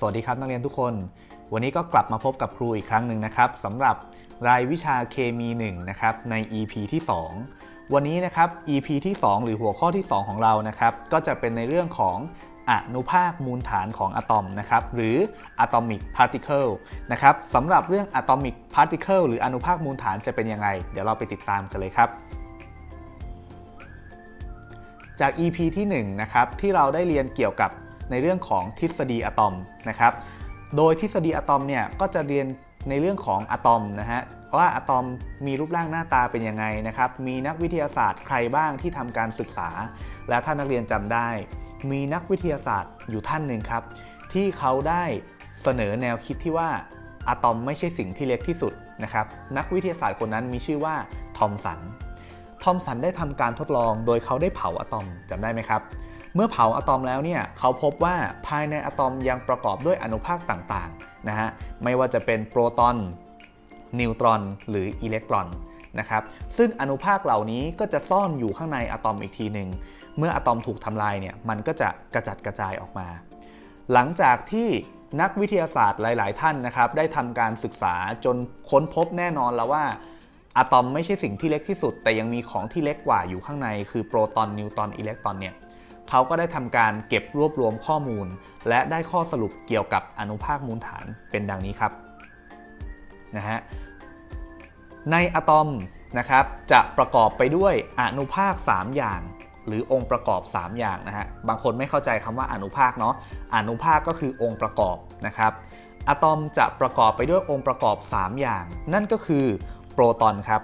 สวัสดีครับนักเรียนทุกคน วันนี้ก็กลับมาพบกับครูอีกครั้งหนึ่งนะครับสำหรับรายวิชาเคมี1นะครับใน EP ที่ 2 วันนี้นะครับ EP ที่ 2 หรือหัวข้อที่ 2 ของเรานะครับก็จะเป็นในเรื่องของอนุภาคมูลฐานของอะตอมนะครับหรือ atomic particle นะครับสำหรับเรื่อง atomic particle หรืออนุภาคมูลฐานจะเป็นยังไง เดี๋ยวเราไปติดตามกันเลยครับจาก EP ที่1นะครับที่เราได้เรียนเกี่ยวกับ ในเรื่องของทฤษฎีอะตอมนะครับ โดยทฤษฎีอะตอมเนี่ยก็จะเรียนในเรื่องของอะตอมนะฮะว่าอะตอมมีรูปร่างหน้าตาเป็นยังไงนะครับ มีนักวิทยาศาสตร์ใครบ้างที่ทำการศึกษา และถ้านักเรียนจำได้ มีนักวิทยาศาสตร์อยู่ท่านหนึ่งครับ ที่เขาได้เสนอแนวคิดที่ว่าอะตอมไม่ใช่สิ่งที่เล็กที่สุดนะครับ นักวิทยาศาสตร์คนนั้นมีชื่อว่าทอมสัน ทอมสันได้ทำการทดลองโดยเขาได้เผาอะตอมจำได้ไหมครับ เมื่อเผาอะตอมแล้วเนี่ยเขาพบว่าภายในอะตอมยังประกอบด้วยอนุภาคต่างๆนะฮะไม่ว่าจะเป็นโปรตอนนิวตรอนหรืออิเล็กตรอนนะครับซึ่งอนุภาคเหล่านี้ก็จะซ่อนอยู่ข้างในอะตอมอีกทีหนึ่งเมื่ออะตอมถูกทำลายเนี่ยมันก็จะกระจัดกระจายออกมา หลังจากที่นักวิทยาศาสตร์หลาย ๆ ท่านนะครับได้ทำการศึกษาจนค้นพบแน่นอนแล้วว่าอะตอมไม่ใช่สิ่งที่เล็กที่สุด แต่ยังมีของที่เล็กกว่าอยู่ข้างใน คือโปรตอนนิวตรอนอิเล็กตรอนเนี่ย เขาก็ได้ทำการเก็บรวบรวมข้อมูล และได้ข้อสรุปเกี่ยวกับอนุภาคมูลฐานเป็นดังนี้ครับนะฮะในอะตอมนะครับจะประกอบไปด้วยอนุภาค 3 อย่าง หรือองค์ประกอบ 3 อย่างนะฮะบางคนไม่เข้าใจคำว่าอนุภาคเนาะอนุภาคก็คือองค์ประกอบนะครับอะตอมจะประกอบไปด้วยองค์ประกอบ 3 อย่าง นั่นก็คือโปรตอนครับ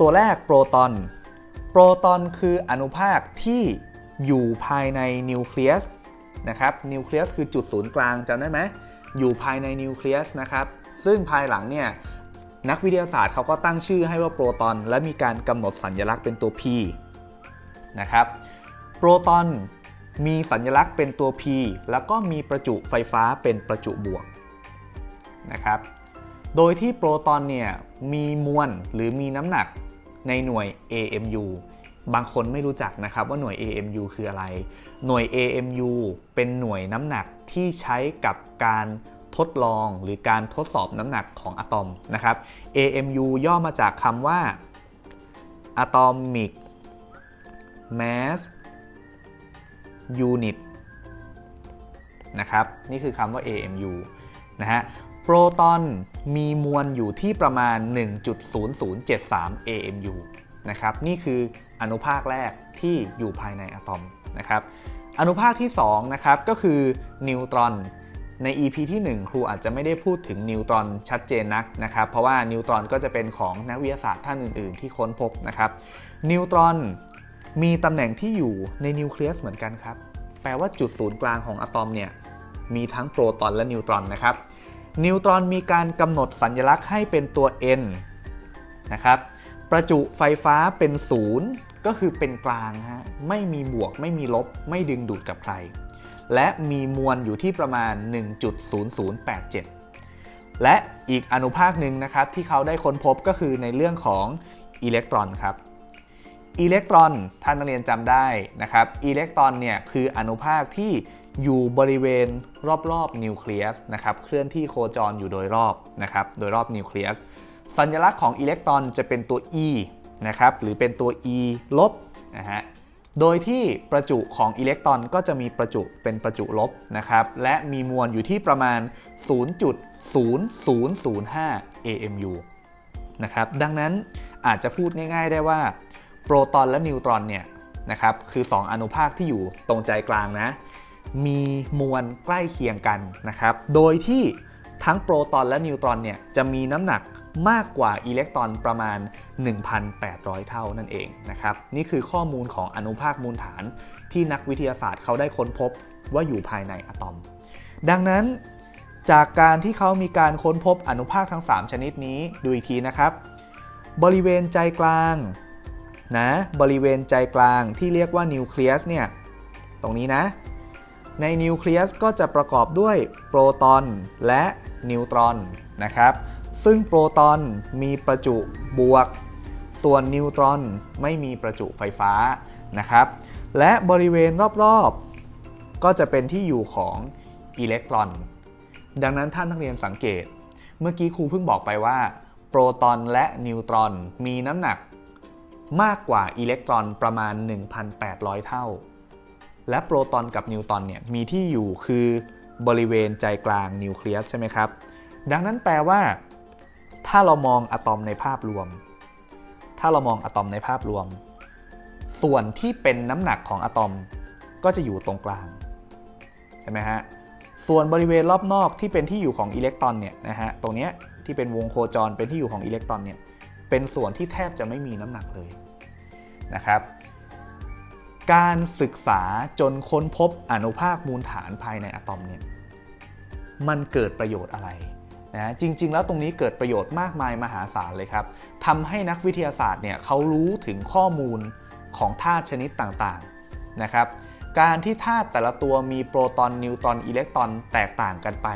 ตัวแรกโปรตอน โปรตอนคืออนุภาคที่ อยู่ภายในนิวเคลียสนะครับนิวเคลียสคือจุดศูนย์กลางจำได้ไหมอยู่ภายในนิวเคลียสนะครับซึ่งภายหลังเนี่ยนักวิทยาศาสตร์เขาก็ตั้งชื่อให้ว่าโปรตอน และมีการกำหนดสัญลักษณ์เป็นตัว P นะครับโปรตอนมีสัญลักษณ์เป็นตัว P แล้วก็มีประจุไฟฟ้าเป็นประจุบวกนะครับโดยที่โปรตอนเนี่ยมีมวลหรือมีน้ำหนักในหน่วย AMU บางคนไม่รู้จักนะครับว่าหน่วย AMU คืออะไร หน่วย AMU เป็นหน่วยน้ำหนักที่ใช้กับการทดลองหรือการทดสอบน้ำหนักของอะตอมนะครับ AMU ย่อมาจากคำว่า Atomic Mass Unit นะครับ นี่คือคำว่า AMU นะฮะ โปรตอนมีมวลอยู่ที่ประมาณ 1.0073 AMU นะครับนี่คืออนุภาคแรกที่อยู่ภายในอะตอมนะครับอนุภาคที่2นะครับก็คือนิวตรอนใน EP ที่ 1 ครูอาจจะไม่ได้พูดถึงนิวตรอนชัดเจนนักนะครับ เพราะว่านิวตรอนก็จะเป็นของนักวิทยาศาสตร์ท่านอื่น ๆ ที่ค้นพบนะครับนิวตรอนมีตำแหน่งที่อยู่ในนิวเคลียสเหมือนกันครับ แปลว่าจุดศูนย์กลางของอะตอมเนี่ยมีทั้งโปรตอนและนิวตรอนนะครับนิวตรอนมีการกำหนดสัญลักษณ์ให้เป็นตัว N นะครับ ประจุไฟฟ้าเป็นศูนย์ก็คือเป็นกลางฮะไม่มีบวกไม่มีลบ ไม่ดึงดูดกับใคร และมีมวลอยู่ที่ประมาณ 1.0087 และอีกอนุภาคหนึ่งนะครับที่เขาได้ค้นพบก็คือในเรื่องของอิเล็กตรอนครับอิเล็กตรอนท่านนักเรียนจำได้นะครับอิเล็กตรอนเนี่ยคืออนุภาคที่อยู่บริเวณรอบๆนิวเคลียสนะครับเคลื่อนที่โคจรอยู่โดยรอบนะครับโดยรอบนิวเคลียส สัญลักษณ์ของอิเล็กตรอนจะเป็นตัว E นะครับหรือเป็นตัว E ลบนะฮะโดยที่ประจุของอิเล็กตรอนก็จะมีประจุเป็นประจุลบนะครับและมีมวลอยู่ที่ประมาณ 0.0005 AMU นะครับดังนั้นอาจจะพูดง่ายๆได้ว่า โปรตอนและนิวตรอนเนี่ยนะครับคือ 2 อนุภาคที่อยู่ตรงใจกลางนะ มีมวลใกล้เคียงกันนะครับ โดยที่ทั้งโปรตอนและนิวตรอนเนี่ยจะมีน้ำหนัก มากกว่าอิเล็กตรอนประมาณ 1,800 เท่านั่นเองนะครับนี่คือข้อมูลของอนุภาคมูลฐานที่นักวิทยาศาสตร์เขาได้ค้นพบว่าอยู่ภายในอะตอม ดังนั้นจากการที่เขามีการค้นพบอนุภาคทั้ง 3 ชนิดนี้ดูอีกทีนะครับ บริเวณใจกลางนะบริเวณใจกลางที่เรียกว่านิวเคลียสเนี่ยตรงนี้นะ ในนิวเคลียสก็จะประกอบด้วยโปรตอนและนิวตรอนนะครับ ซึ่งโปรตอนมีประจุบวก ส่วนนิวตรอนไม่มีประจุไฟฟ้านะครับ และบริเวณรอบๆ ก็จะเป็นที่อยู่ของอิเล็กตรอน ดังนั้นท่านนักเรียนสังเกต เมื่อกี้ครูเพิ่งบอกไปว่า โปรตอนและนิวตรอนมีน้ำหนักมากกว่าอิเล็กตรอนประมาณ 1,800 เท่า และโปรตอนกับนิวตรอนเนี่ยมีที่อยู่คือบริเวณใจกลางนิวเคลียสใช่ไหมครับ ดังนั้นแปลว่า ถ้าเรามองอะตอมในภาพรวม ถ้าเรามองอะตอมในภาพรวม ส่วนที่เป็นน้ำหนักของอะตอมก็จะอยู่ตรงกลาง ใช่ไหมฮะ ส่วนบริเวณรอบนอกที่เป็นที่อยู่ของอิเล็กตรอนเนี่ยนะฮะ ตรงเนี้ยที่เป็นวงโคจรเป็นที่อยู่ของอิเล็กตรอนเนี่ย เป็นส่วนที่แทบจะไม่มีน้ำหนักเลยนะครับ การศึกษาจนค้นพบอนุภาคมูลฐานภายในอะตอมเนี่ย มันเกิดประโยชน์อะไร นะจริง ๆ แล้วตรงนี้เกิดประโยชน์มากมายมหาศาลเลยครับทำให้นักวิทยาศาสตร์เนี่ยเขารู้ถึงข้อมูลของธาตุชนิดต่างๆนะครับการที่ธาตุแต่ละตัวมีโปรตอนนิวตรอนอิเล็กตรอนแตกต่างกันไป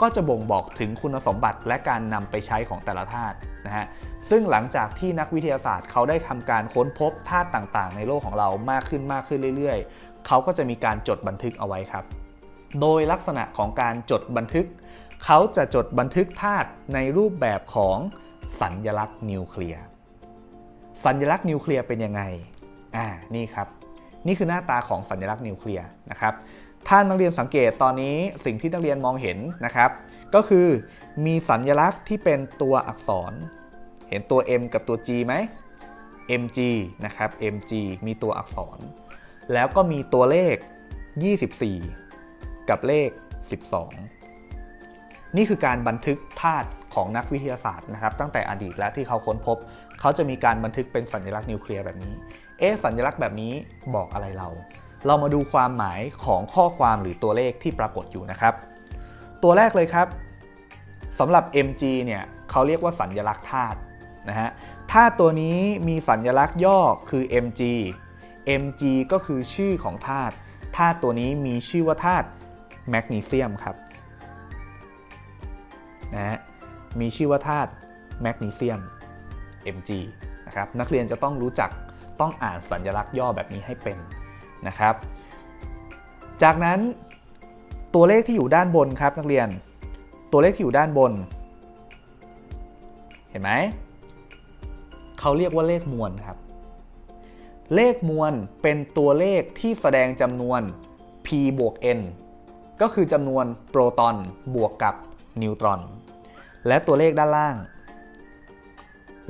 ก็จะบ่งบอกถึงคุณสมบัติและการนำไปใช้ของแต่ละธาตุนะฮะซึ่งหลังจากที่นักวิทยาศาสตร์เขาได้ทำการค้นพบธาตุต่างๆ ในโลกของเรามากขึ้นมากขึ้นเรื่อย ๆ เขาก็จะมีการจดบันทึกเอาไว้ครับ โดยลักษณะของการจดบันทึก เขาจะจดบันทึกธาตุในรูปแบบของสัญญลักษณ์นิวเคลียร์ สัญลักษณ์นิวเคลียร์เป็นยังไง อ่า นี่ครับ นี่คือหน้าตาของสัญลักษณ์นิวเคลียร์นะครับ ถ้านักเรียนสังเกตตอนนี้สิ่งที่นักเรียนมองเห็นนะครับ ก็คือมีสัญลักษณ์ที่เป็นตัวอักษร เห็นตัว M กับตัว G ไหม mg นะครับ mg มีตัวอักษร แล้วก็มีตัวเลข 24 กับเลข 12 นี่คือการบันทึกธาตุของนักวิทยาศาสตร์นะครับตั้งแต่อดีตและที่เขาค้นพบ เขาจะมีการบันทึกเป็นสัญลักษณ์นิวเคลียร์แบบนี้ เอ๊สัญลักษณ์แบบนี้บอกอะไรเรา เรามาดูความหมายของข้อความหรือตัวเลขที่ปรากฏอยู่นะครับ ตัวแรกเลยครับสำหรับ mg เนี่ยเขาเรียกว่าสัญลักษณ์ธาตุนะฮะธาตุตัวนี้มีสัญลักษณ์ย่อคือ mg mg ก็คือชื่อของธาตุธาตุตัวนี้มีชื่อว่าธาตุแมกนีเซียมครับ นะฮะมีชื่อว่าธาตุแมกนีเซียม mg นะครับนักเรียนจะต้องรู้จักต้องอ่านสัญลักษณ์ย่อแบบนี้ให้เป็นนะครับ จากนั้นตัวเลขที่อยู่ด้านบนครับนักเรียน ตัวเลขที่อยู่ด้านบน เห็นไหมเขาเรียกว่าเลขมวลครับ เลขมวลเป็นตัวเลขที่แสดงจำนวน p บวก n ก็คือจำนวนโปรตอนบวกกับนิวตรอน และตัวเลขด้านล่าง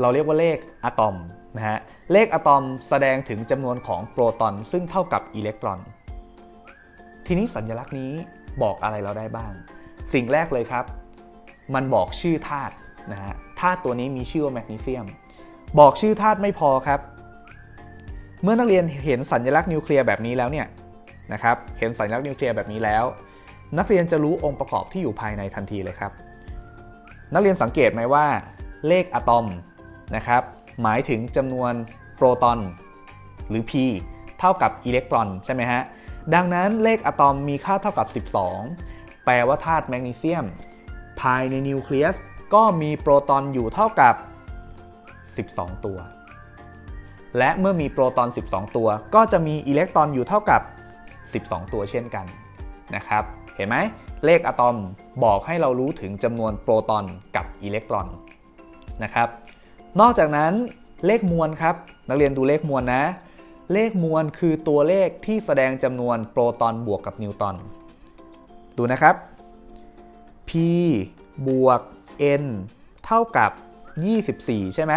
เราเรียกว่าเลขอะตอมนะฮะเลขอะตอมแสดงถึงจำนวนของโปรตอนซึ่งเท่ากับอิเล็กตรอน ทีนี้สัญลักษณ์นี้บอกอะไรเราได้บ้าง สิ่งแรกเลยครับ มันบอกชื่อธาตุนะฮะธาตุตัวนี้มีชื่อว่าแมกนีเซียม บอกชื่อธาตุไม่พอครับ เมื่อนักเรียนเห็นสัญลักษณ์นิวเคลียร์แบบนี้แล้วเนี่ยนะครับ เห็นสัญลักษณ์นิวเคลียร์แบบนี้แล้ว นักเรียนจะรู้องค์ประกอบที่อยู่ภายในทันทีเลยครับ นักเรียนสังเกตไหมว่า เลขอะตอมนะครับหมายถึงจำนวนโปรตอน หรือ p เท่ากับอิเล็กตรอนใช่ไหมฮะ ดังนั้นเลขอะตอมมีค่าเท่ากับ 12 แปลว่าธาตุแมกนีเซียม ภายในนิวเคลียสก็มีโปรตอนอยู่เท่ากับ 12 ตัว และเมื่อมีโปรตอน 12 ตัว ก็จะมีอิเล็กตรอนอยู่เท่ากับ 12 ตัวเช่นกันนะครับ เห็นไหม เลขอะตอมบอกให้เรารู้ถึงจำนวนโปรตอนกับอิเล็กตรอนนะครับ นอกจากนั้นเลขมวลครับ นักเรียนดูเลขมวลนะ เลขมวลคือตัวเลขที่แสดงจำนวนโปรตอนบวกกับนิวตอน ดูนะครับ p บวก n เท่ากับ 24 ใช่ไหม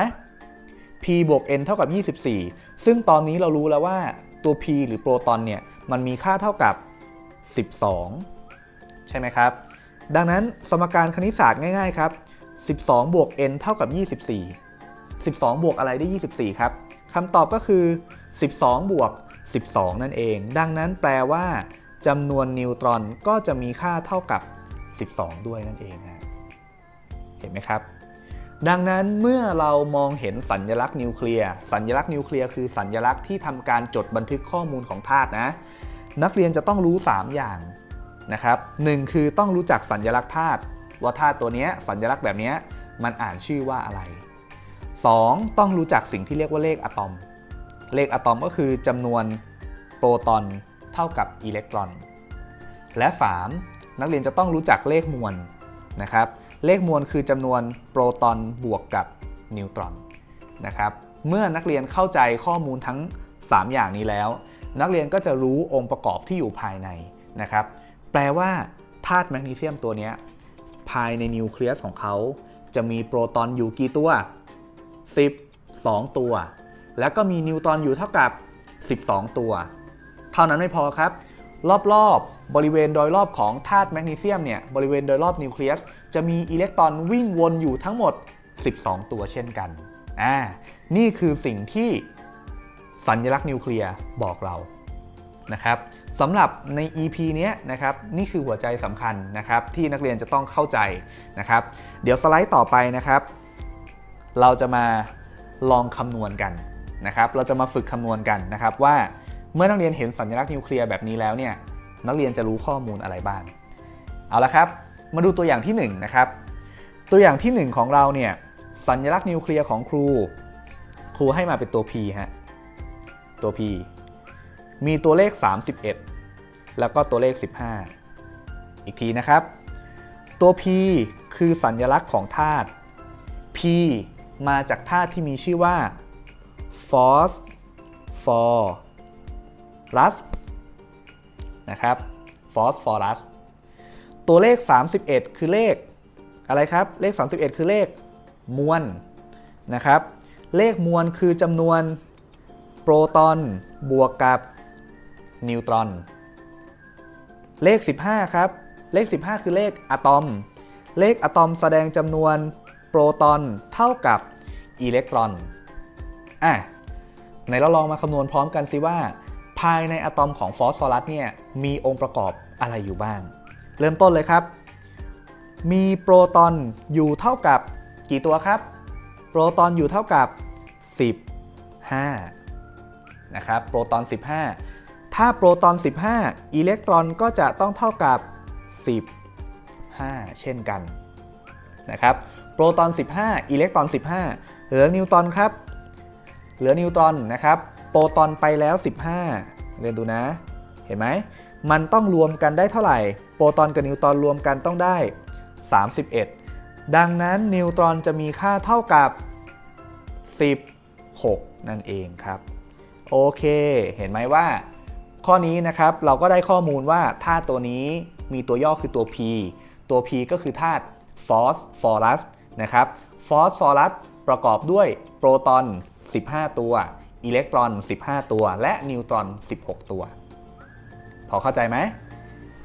p บวก n เท่ากับ 24 ซึ่งตอนนี้เรารู้แล้วว่าตัว p หรือโปรตอนเนี่ย มันมีค่าเท่ากับ 12 ใช่ไหมครับ ดังนั้นสมการคณิตศาสตร์ง่ายๆครับ 12 บวก n เท่ากับ 24 12 บวกอะไรได้ 24 ครับคำตอบก็คือ 12 บวก 12 นั่นเอง ดังนั้นแปลว่าจำนวนนิวตรอนก็จะมีค่าเท่ากับ 12 ด้วยนั่นเองนะเห็นไหมครับ ดังนั้นเมื่อเรามองเห็นสัญญลักษณ์นิวเคลียร์สัญญลักษณ์นิวเคลียร์คือสัญญลักษณ์ที่ทำการจดบันทึกข้อมูลของธาตุนะ นักเรียนจะต้องรู้ 3 อย่าง นะครับหนึ่งคือต้องรู้จักสัญญลักษณ์ธาตุว่าธาตุตัวนี้สัญลักษณ์แบบนี้มันอ่านชื่อว่าอะไร 2. ต้องรู้จักสิ่งที่เรียกว่าเลขอะตอม เลขอะตอมก็คือจำนวนโปรตอนเท่ากับอิเล็กตรอน และ 3. นักเรียนจะต้องรู้จักเลขมวลนะครับ เลขมวลคือจำนวนโปรตอนบวกกับนิวตรอนนะครับ เมื่อนักเรียนเข้าใจข้อมูลทั้ง 3 อย่างนี้แล้ว นักเรียนก็จะรู้องค์ประกอบที่อยู่ภายในนะครับ แปลว่าธาตุแมกนีเซียมตัวนี้ภายในนิวเคลียสของเขา จะมีโปรตอนอยู่กี่ตัว12ตัว แล้วก็มีนิวตรอนอยู่เท่ากับ 12 ตัว เท่านั้นไม่พอครับ รอบๆบริเวณโดยรอบของธาตุแมกนีเซียมเนี่ยบริเวณโดยรอบนิวเคลียสจะมีอิเล็กตรอนวิ่งวนอยู่ทั้งหมด 12 ตัวเช่นกันอ่านี่คือสิ่งที่สัญลักษณ์นิวเคลียร์บอกเรา นะครับสำหรับใน EP เนี้ยนะครับนี่คือหัวใจสำคัญนะครับที่นักเรียนจะต้องเข้าใจนะครับ เดี๋ยวสไลด์ต่อไปนะครับ เราจะมาลองคำนวณกันนะครับ เราจะมาฝึกคำนวณกันนะครับว่าเมื่อนักเรียนเห็นสัญลักษณ์นิวเคลียร์แบบนี้แล้วเนี่ยนักเรียนจะรู้ข้อมูลอะไรบ้าง เอาละครับ มาดูตัวอย่างที่1นะครับตัวอย่างที่ 1 ของเราเนี่ยสัญลักษณ์นิวเคลียร์ของครู ครูให้มาเป็นตัว p ฮะตัว p มีตัวเลข 31 แล้วก็ตัวเลข 15 อีกทีนะครับ ตัว p คือสัญลักษณ์ของธาตุ p มาจากธาตุที่มีชื่อว่า phosphorus นะครับ phosphorus ตัวเลข 31 คือเลขอะไรครับ เลข 31 คือเลขมวลนะครับ เลขมวลคือจำนวนโปรตอนบวกกับ นิวตรอน เลข 15 ครับ เลข 15 คือเลขอะตอม เลขอะตอมแสดงจำนวนโปรตอนเท่ากับอิเล็กตรอน อะไหนเราลองมาคำนวณพร้อมกันสิว่า ภายในอะตอมของฟอสฟอรัสเนี่ยมีองค์ประกอบอะไรอยู่บ้าง เริ่มต้นเลยครับ มีโปรตอนอยู่เท่ากับกี่ตัวครับ โปรตอนอยู่เท่ากับ 15 นะครับ โปรตอน 15 ถ้าโปรตอน 15 อิเล็กตรอนก็จะต้องเท่ากับ 15 เช่นกันนะครับโปรตอน 15 อิเล็กตรอน 15 เหลือนิวตรอนครับ เหลือนิวตรอนนะครับ โปรตอนไปแล้ว 15 เรียนดูนะ เห็นไหม มันต้องรวมกันได้เท่าไหร่ โปรตอนกับนิวตรอนรวมกันต้องได้ 31 ดังนั้นนิวตรอนจะมีค่าเท่ากับ 16 นั่นเองครับ โอเค เห็นไหมว่า ข้อนี้นะครับเราก็ได้ข้อมูลว่าธาตุตัวนี้มีตัวย่อคือตัว P ตัว P ก็คือธาตุฟอสฟอรัสนะครับฟอสฟอรัสประกอบด้วยโปรตอน 15 ตัว อิเล็กตรอน 15 ตัว และนิวตรอน 16 ตัว พอเข้าใจไหม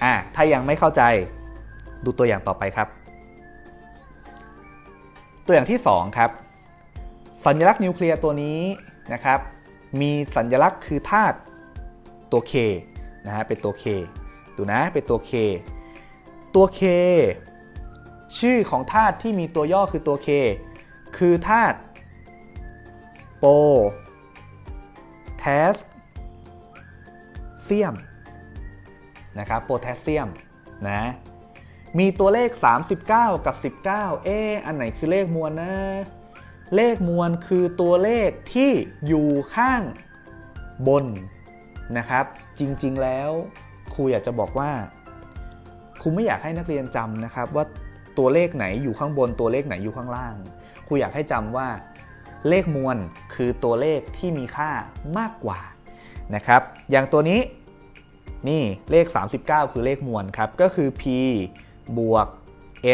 อะถ้ายังไม่เข้าใจดูตัวอย่างต่อไปครับ ตัวอย่างที่ 2 ครับ สัญลักษณ์นิวเคลียร์ตัวนี้นะครับ มีสัญลักษณ์คือธาตุ ตัว K นะฮะเป็นตัว K ดูนะเป็นตัว K ตัว K ชื่อของธาตุที่มีตัวย่อคือตัว K คือธาตุโปแทสเซียมนะครับโพแทสเซียมนะมีตัวเลข 39 กับ 19 เอ๊อันไหนคือเลขมวลนะ เลขมวลคือตัวเลขที่อยู่ข้างบน นะครับ จริงๆแล้วครูอยากจะบอกว่าครูไม่อยากให้นักเรียนจำนะครับว่าตัวเลขไหนอยู่ข้างบนตัวเลขไหนอยู่ข้างล่างครูอยากให้จำว่าเลขมวลคือตัวเลขที่มีค่ามากกว่านะครับ อย่างตัวนี้นี่เลข 39 คือเลขมวลครับ ก็คือ p บวก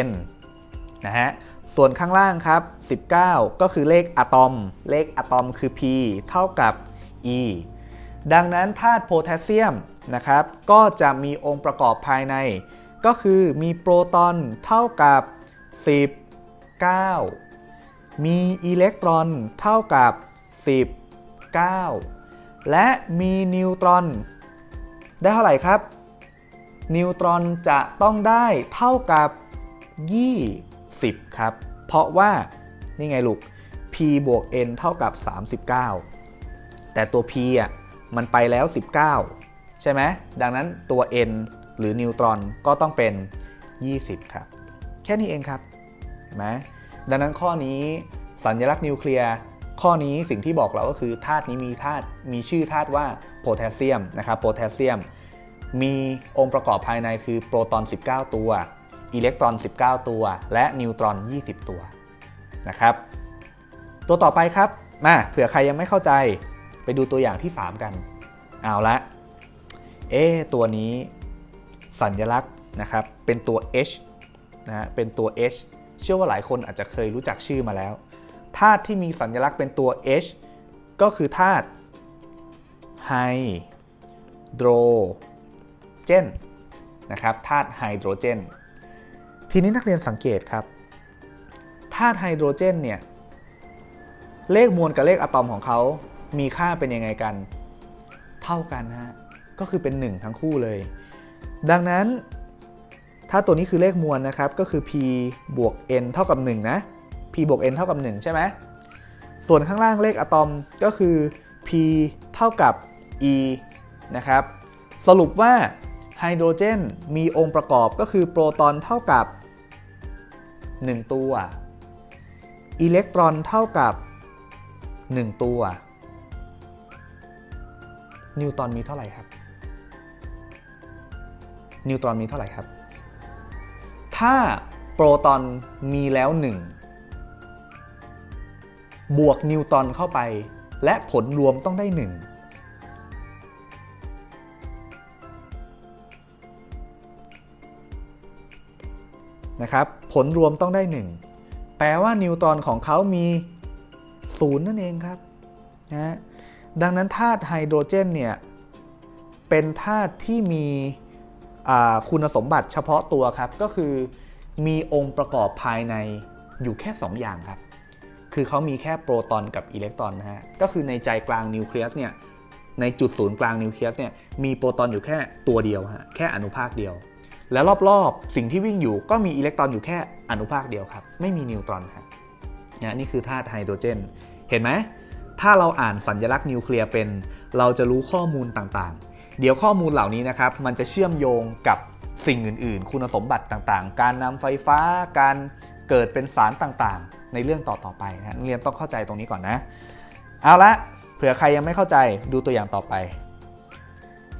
n นะฮะ ส่วนข้างล่างครับ 19 ก็คือเลขอะตอม เลขอะตอมคือ p เท่ากับ e ดังนั้นธาตุโพแทสเซียมนะครับก็จะมีองค์ประกอบภายใน ก็คือมีโปรตอนเท่ากับ 10 9 มีอิเล็กตรอนเท่ากับ 10 9 และมีนิวตรอน ได้เท่าไหร่ครับ นิวตรอนจะต้องได้เท่ากับ 20 ครับ เพราะว่า นี่ไงลูก p บวก n เท่ากับ 39 แต่ตัว p อะ มันไปแล้ว 19 ใช่ไหมดังนั้นตัว n หรือนิวตรอนก็ต้องเป็น 20 ครับ แค่นี้เองครับเห็นไหมดังนั้นข้อนี้สัญลักษณ์นิวเคลียร์ข้อนี้สิ่งที่บอกเราก็คือธาตุนี้มีธาตุมีชื่อธาตุว่าโพแทสเซียมนะครับโพแทสเซียม มีองค์ประกอบภายในคือโปรตอน 19 ตัว อิเล็กตรอน 19 ตัว และนิวตรอน 20 ตัวนะครับ ตัวต่อไปครับมาเผื่อใครยังไม่เข้าใจ ไปดูตัวอย่างที่ 3 กัน เอาละ เอ๊ตัวนี้สัญลักษณ์นะครับ เป็นตัว H นะฮะ เป็นตัว H เชื่อว่าหลายคนอาจจะเคยรู้จักชื่อมาแล้ว ธาตุที่มีสัญลักษณ์เป็นตัว H ก็คือธาตุไฮโดรเจนนะครับธาตุไฮโดรเจน ทีนี้นักเรียนสังเกตครับธาตุไฮโดรเจนเนี่ยเลขมวลกับเลขอะตอมของเขา มีค่าเป็นยังไงกัน เท่ากันฮะก็คือเป็น 1 ทั้งคู่เลย ดังนั้นถ้าตัวนี้คือเลขมวลนะครับก็คือ p บวก n เท่ากับ 1 นะ p บวก n เท่ากับ 1 ใช่ไหมส่วนข้างล่างเลขอะตอมก็คือ p เท่ากับ e นะครับ สรุปว่าไฮโดรเจนมีองค์ประกอบก็คือโปรตอนเท่ากับ 1 ตัว อิเล็กตรอนเท่ากับ 1 ตัว นิวตอนมีเท่าไหร่ครับ นิวตรอนมีเท่าไหร่ครับ ถ้าโปรตอนมีแล้ว 1 บวกนิวตอนเข้าไป และผลรวมต้องได้ 1 นะครับ ผลรวมต้องได้ 1 แปลว่านิวตอนของเขามี 0 นั่นเองครับนะฮะ ดังนั้นธาตุไฮโดรเจนเนี่ยเป็นธาตุที่มีคุณสมบัติเฉพาะตัวครับ ก็คือมีองค์ประกอบภายในอยู่แค่ 2 อย่างครับ คือเขามีแค่โปรตอนกับอิเล็กตรอนนะฮะ ก็คือในใจกลางนิวเคลียสเนี่ย ในจุดศูนย์กลางนิวเคลียสเนี่ย มีโปรตอนอยู่แค่ตัวเดียวฮะ แค่อนุภาคเดียว แล้วรอบๆ สิ่งที่วิ่งอยู่ก็มีอิเล็กตรอนอยู่แค่อนุภาคเดียวครับ ไม่มีนิวตรอนครับนี่ยนี่คือธาตุไฮโดรเจน เห็นไหม ถ้าเราอ่านสัญลักษณ์นิวเคลียร์เป็น เราจะรู้ข้อมูลต่างๆ เดี๋ยวข้อมูลเหล่านี้นะครับ มันจะเชื่อมโยงกับสิ่งอื่น ๆ คุณสมบัติต่างๆ การนำไฟฟ้า การเกิดเป็นสารต่างๆ ในเรื่องต่อๆไปนะนักเรียนต้องเข้าใจตรงนี้ก่อนนะ เอาละเผื่อใครยังไม่เข้าใจดูตัวอย่างต่อไป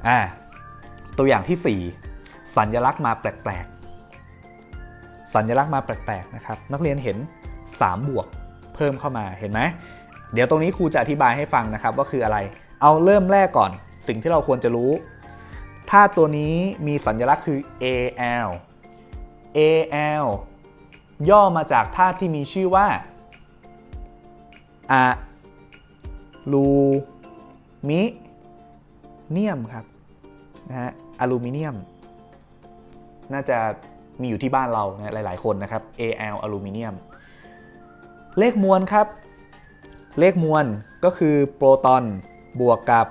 อ่าตัวอย่างที่ 4 สัญลักษณ์มาแปลกๆ สัญลักษณ์มาแปลกๆนะครับนักเรียนเห็น 3 บวกเพิ่มเข้ามาเห็นไหม เดี๋ยวตรงนี้ครูจะอธิบายให้ฟังนะครับว่าคืออะไร เอาเริ่มแรกก่อน สิ่งที่เราควรจะรู้ ถ้าตัวนี้มีสัญลักษณ์คือ Al Al ย่อมาจากธาตุที่มีชื่อว่าอะลูมิเนียมครับนะฮะอะลูมิเนียม น่าจะมีอยู่ที่บ้านเรานะหลาย ๆ คนนะครับ Al อลูมิเนียม เลขมวลครับ เลขมวลก็คือโปรตอนบวกกับ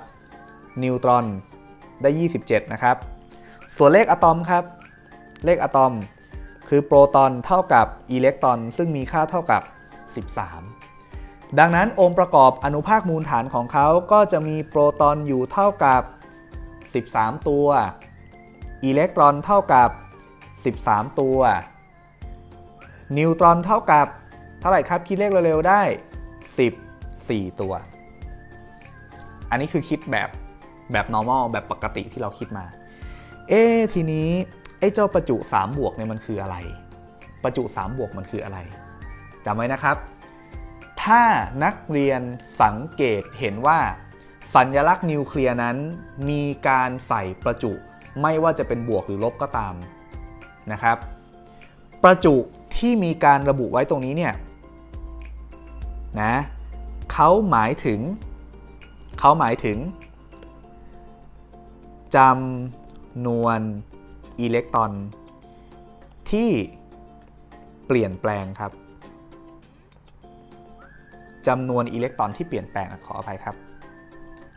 นิวตรอนได้ 27 นะครับ ส่วนเลขอะตอมครับ เลขอะตอมคือโปรตอนเท่ากับอิเล็กตรอน ซึ่งมีค่าเท่ากับ 13 ดังนั้นองค์ประกอบอนุภาคมูลฐานของเขาก็จะมีโปรตอนอยู่เท่ากับ 13 ตัว อิเล็กตรอนเท่ากับ 13 ตัว นิวตรอนเท่ากับ เท่าไหร่ครับ คิดเลขเร็วๆได้ 4 ตัว อันนี้คือคิดแบบแบบ normal แบบปกติที่เราคิดมา เอ๊ทีนี้ไอ้เจ้าประจุ 3 บวกเนี่ยมันคืออะไร ประจุ 3 บวกมันคืออะไรจำไว้นะครับ ถ้านักเรียนสังเกตเห็นว่า สัญลักษณ์นิวเคลียร์นั้น มีการใส่ประจุ ไม่ว่าจะเป็นบวกหรือลบก็ตามนะครับ ประจุที่มีการระบุไว้ตรงนี้เนี่ยนะ เขาหมายถึง เขาหมายถึงจำนวนอิเล็กตรอน ที่เปลี่ยนแปลงครับจำนวนอิเล็กตรอนที่เปลี่ยนแปลงขออภัยครับ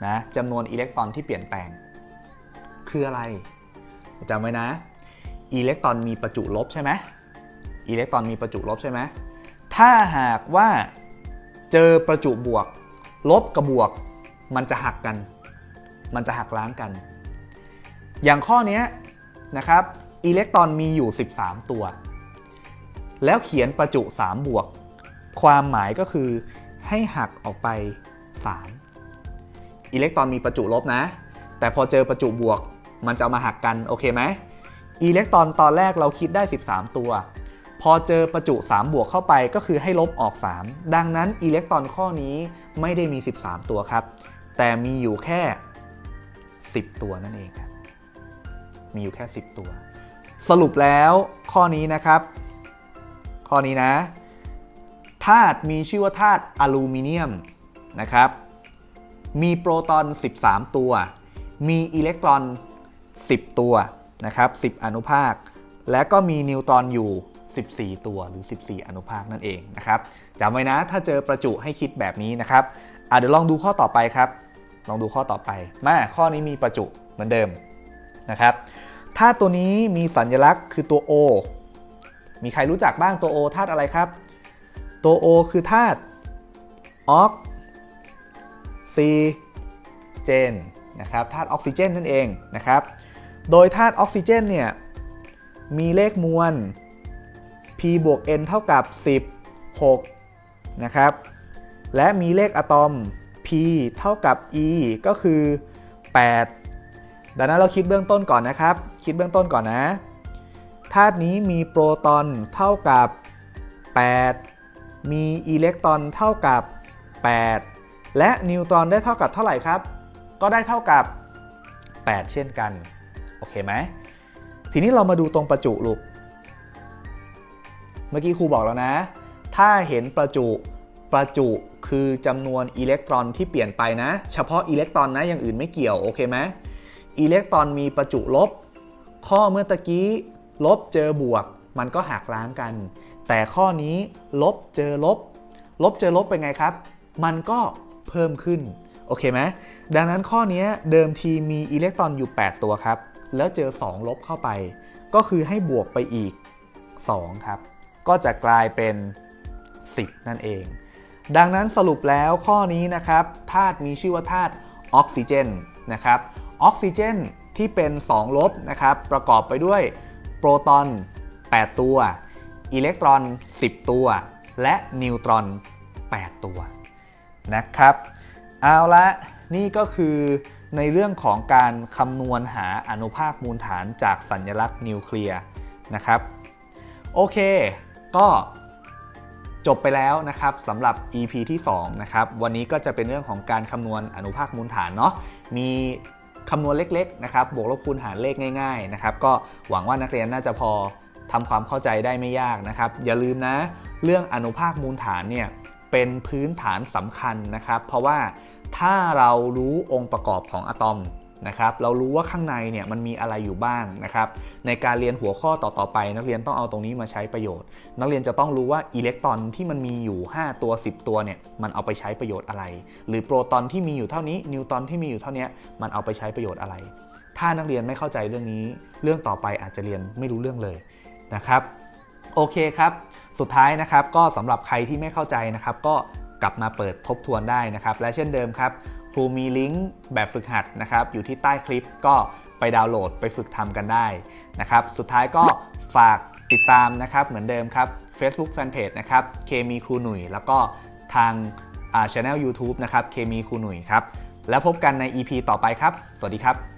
นะจำนวนอิเล็กตรอนที่เปลี่ยนแปลง คืออะไรจำไว้นะอิเล็กตรอนมีประจุลบใช่ไหมอิเล็กตรอนมีประจุลบใช่ไหมถ้าหากว่า เจอประจุบวก ลบกับบวก มันจะหักกัน มันจะหักล้างกัน อย่างข้อนี้นะครับอิเล็กตรอนมีอยู่ 13 ตัว แล้วเขียนประจุ 3 บวก ความหมายก็คือให้หักออกไป 3 อิเล็กตรอนมีประจุลบนะ แต่พอเจอประจุบวก มันจะเอามาหักกัน โอเคไหมอิเล็กตรอนตอนแรกเราคิดได้ 13 ตัว พอเจอประจุ 3 บวกเข้าไปก็คือให้ลบออก 3 ดังนั้นอิเล็กตรอนข้อนี้ไม่ได้มี 13 ตัวครับ แต่มีอยู่แค่ 10 ตัวนั่นเองครับ มีอยู่แค่ 10 ตัว สรุปแล้วข้อนี้นะครับ ข้อนี้นะธาตุมีชื่อว่าธาตุอลูมิเนียมนะครับ มีโปรตอน 13 ตัว มีอิเล็กตรอน 10 ตัวนะครับ 10 อนุภาค และก็มีนิวตรอนอยู่ 14 ตัวหรือ 14 อนุภาคนั่นเองนะครับจำไว้นะถ้าเจอประจุให้คิดแบบนี้นะครับเดี๋ยวลองดูข้อต่อไปครับ ลองดูข้อต่อไป มาข้อนี้มีประจุเหมือนเดิมนะครับธาตุตัวนี้มีสัญลักษณ์คือตัว O มีใครรู้จักบ้างตัว O ธาตุอะไรครับ ตัว O คือธาตุออกซิเจนนะครับธาตุออกซิเจนนั่นเองนะครับ โดยธาตุออกซิเจนเนี่ยมีเลขมวล p บวก n เท่ากับ10 6นะครับ และมีเลขอะตอม p เท่ากับ e ก็คือ 8 ดังนั้นเราคิดเบื้องต้นก่อนนะครับ คิดเบื้องต้นก่อนนะธาตุนี้มีโปรตอนเท่ากับ 8 มีอิเล็กตรอนเท่ากับ 8 และนิวตรอนได้เท่ากับเท่าไหร่ครับ ก็ได้เท่ากับ 8 เช่นกัน โอเคไหม ทีนี้เรามาดูตรงประจุลูก เมื่อกี้ครูบอกแล้วนะ ถ้าเห็นประจุประจุคือจำนวนอิเล็กตรอนที่เปลี่ยนไปนะ เฉพาะอิเล็กตรอนนะอย่างอื่นไม่เกี่ยว โอเคไหมอิเล็กตรอนมีประจุลบ ข้อเมื่อตะกี้ลบเจอบวก มันก็หักล้างกัน แต่ข้อนี้ลบเจอลบ ลบเจอลบเป็นไงครับ มันก็เพิ่มขึ้น โอเคไหมดังนั้นข้อนี้เดิมทีมีอิเล็กตรอนอยู่ 8 ตัวครับ แล้วเจอ 2 ลบเข้าไป ก็คือให้บวกไปอีก 2 ครับ ก็จะกลายเป็น 10 นั่นเอง ดังนั้นสรุปแล้วข้อนี้นะครับธาตุมีชื่อว่าธาตุออกซิเจนนะครับออกซิเจนที่เป็น 2 ลบนะครับ ประกอบไปด้วยโปรตอน 8 ตัว อิเล็กตรอน 10 ตัว และนิวตรอน 8 ตัวนะครับ เอาละนี่ก็คือในเรื่องของการคำนวณหาอนุภาคมูลฐานจากสัญลักษณ์นิวเคลียร์นะครับ โอเค ก็จบไปแล้วนะครับสำหรับ EP ที่2นะครับวันนี้ก็จะเป็นเรื่องของการคำนวณอนุภาคมูลฐานเนาะมีคำนวณเล็กๆนะครับบวกลบคูณหารเลขง่ายๆนะครับก็หวังว่านักเรียนน่าจะพอทำความเข้าใจได้ไม่ยากนะครับ อย่าลืมนะ เรื่องอนุภาคมูลฐานเนี่ยเป็นพื้นฐานสำคัญนะครับ เพราะว่าถ้าเรารู้องค์ประกอบของอะตอม นะครับเรารู้ว่าข้างในเนี่ยมันมีอะไรอยู่บ้างนะครับในการเรียนหัวข้อต่อๆไป นักเรียนต้องเอาตรงนี้มาใช้ประโยชน์ นักเรียนจะต้องรู้ว่าอิเล็กตรอนที่มันมีอยู่ 5 ตัว 10 ตัวเนี่ยมันเอาไปใช้ประโยชน์อะไร หรือโปรตอนที่มีอยู่เท่านี้นิวตรอนที่มีอยู่เท่านี้มันเอาไปใช้ประโยชน์อะไร ถ้านักเรียนไม่เข้าใจเรื่องนี้ เรื่องต่อไปอาจจะเรียนไม่รู้เรื่องเลยนะครับโอเคครับ สุดท้ายนะครับก็สำหรับใครที่ไม่เข้าใจนะครับก็กลับมาเปิดทบทวนได้นะครับ และเช่นเดิมครับครูมีลิงก์แบบฝึกหัดนะครับอยู่ที่ใต้คลิปก็ไปดาวน์โหลดไปฝึกทำกันได้นะครับสุดท้ายก็ฝากติดตามนะครับเหมือนเดิมครับ Facebook Fanpage นะครับเคมีครูหนุ่ยแล้วก็ทางอ่าช anel YouTube นะครับเคมีครูหนุ่ยครับแล้วพบกันใน EP ต่อไปครับ สวัสดีครับ